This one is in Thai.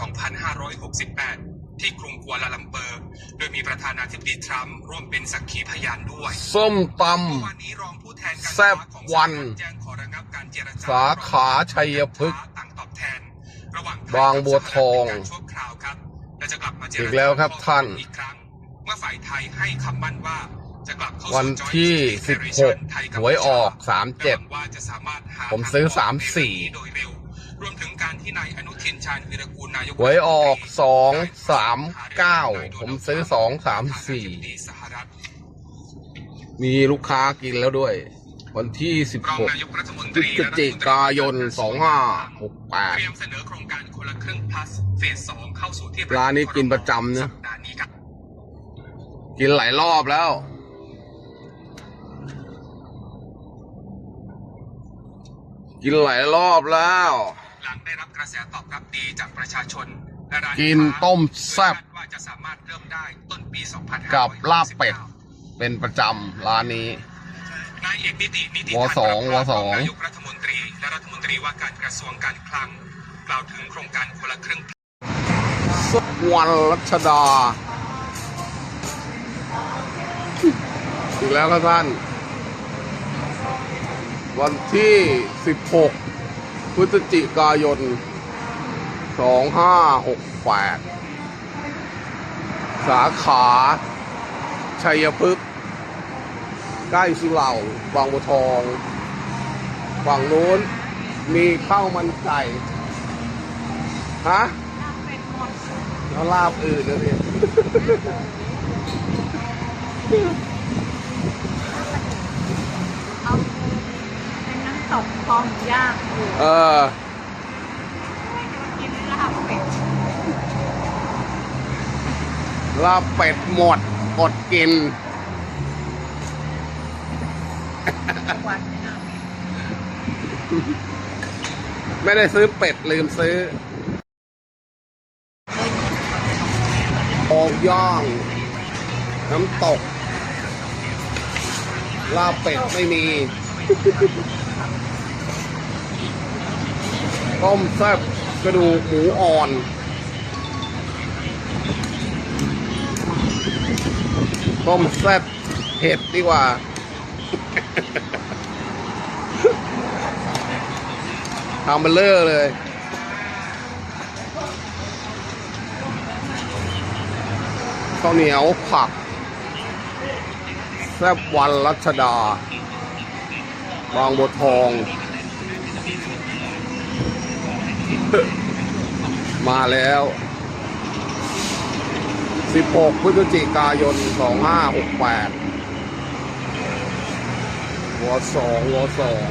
2568 ที่กรุงกัวลาลัมเปอร์ โดยมีประธานาธิบดีทรัมป์ร่วมเป็นสักขีพยานด้วยส้มตเมื่อวานนี้รองผู้แทนการแซ่บค้าของวันสหรัฐแจ้งขอระงับการเจรจาสาขาชัยพฤกษ์ ต่างตอบแทน ระหว่างไทยบางบัวทองกับสหรัฐเป็นการชั่วคราวครับและจะกลับมาเจรอีจากแล้วครับท่าน อีกครั้งเมื่อฝ่ายไทยให้คำมั่นว่าจะกลับเข้าสู่ วันที่ Joint Declaration ไทกัมพูชา หวยออก และหวัง37ว่าจะสามารถหาผมซื้อทางออกในเรื่องนี้34โดยเร็ว รวมถึงการที่นายอนุทินชาญวีรกูลนายกหวยออกรัฐมนตรีสองได้สามเก้าหโดยผมซื้อสองสามสี่ประธานาธิบดีสหรัฐมีลูกค้ากินแล้วด้วย วันที่รองนายกรัฐมน16ตพฤรีศจิกายนเตรีย2568มเสนอโครงการคนละครึ่ง plus เฟสสองเข้าสู่ที่ประชุมร้านนี้กินประจำนะสัปดาห์นี้ครับกินหลายรอบแล้วกินหลายรอบแล้ว หลังได้รับกระแสตอบรับดีจากประชาชนและร้านกินค้าต้มแซ่บโดยคาดว่าจะสามารถเริ่มได้ต้นปี2569กับลาบเป็ด เป็นประจำร้านนี้นายเอกนิตินิติวสองพันธ์วสองนายกรัฐมนตรีและรัฐมนตรีว่าการกระทรวงการคลังกล่าวถึงโครงการคนละครึ่งสุวรรณรัชดาอีกแล้วครับท่าน วันที่ 16 พฤศจิกายน 2568 สาขาชัยพฤกษ์ใกล้สุเหร่าบางบัวทอง ฝั่งนู้นมีข้าวมันไก่ ฮะแล้วลาบอื่นนะพี่ เอาเป็นน้ำ ตกคอหมูย่างอยู่เออกินลาบเป็ดลาบเป็ดหมดอดกิน ทุกวันเนี่ยนะไม่ได้ซื้อเป็ดลืมซื้อโอกย่าง น้ำตก ลาบเป็ดไม่มี ต้มแซ่บกระดูกหมูอ่อนต้มแซ่บเผ็ดดีกว่า ทำเบลเลอร์เลย ข้าวเหนียวผัก แซ่บวันรัชดา บางบัวทอง มาแล้ว 16 พฤศจิกายน 2568วสองวสอง